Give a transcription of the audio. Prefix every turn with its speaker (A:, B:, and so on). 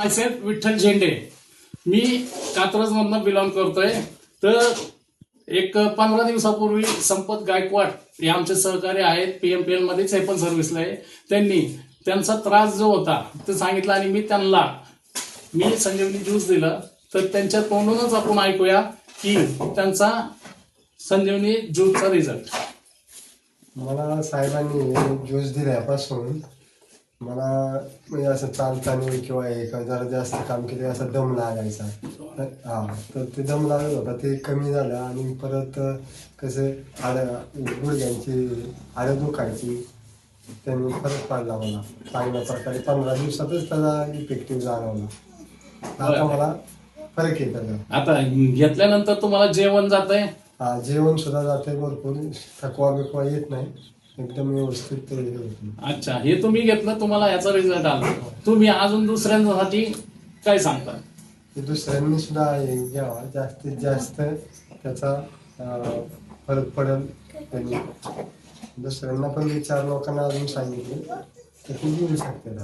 A: Myself Vitthal झेंडे. मी कात्रजमधनं belong करतोय. तर एक पंधरा दिवसापूर्वी संपत गायकवाड हे आमचे सहकारी आहेत. पीएमपीएल मध्येच हे पण सर्व्हिसला आहे. त्यांनी त्यांचा त्रास जो होता ते सांगितलं आणि मी त्यांना मी संजीवनी ज्यूस दिलं. तर त्यांच्या तोंडूनच आपण ऐकूया की त्यांचा संजीवनी ज्यूसचा रिझल्ट
B: मला साहेबांनी ज्यूस दिल्यापासून मला म्हणजे असं चालताना किंवा हे का जरा जास्त काम केले असा दम लागायचा. हा तर ते दम लागत होता ते कमी झालं आणि परत कसं हाडं गुडघ्यांची हाडं दुखायची त्यांनी फरक पडला मला. चांगल्या प्रकारे पंधरा दिवसातच त्याचा इफेक्टिव्ह जाणवला आता मला फरक आहे. त्याचा
A: आता घेतल्यानंतर तुम्हाला जेवण जात आहे
B: हा जेवण सुद्धा जाते भरपूर. थकवा बिकवा येत नाही. एकदम व्यवस्थित.
A: अच्छा हे तुम्ही घेतलं तुम्हाला याचा रिझल्ट आला. तुम्ही अजून दुसऱ्यांसाठी काय सांगता?
B: दुसऱ्यांनी सुद्धा हे घ्यावा. जास्तीत जास्त त्याचा फरक पडेल त्यांनी. दुसऱ्यांना पण मी चार लोकांना अजून सांगितले. तर ते घेऊ शकते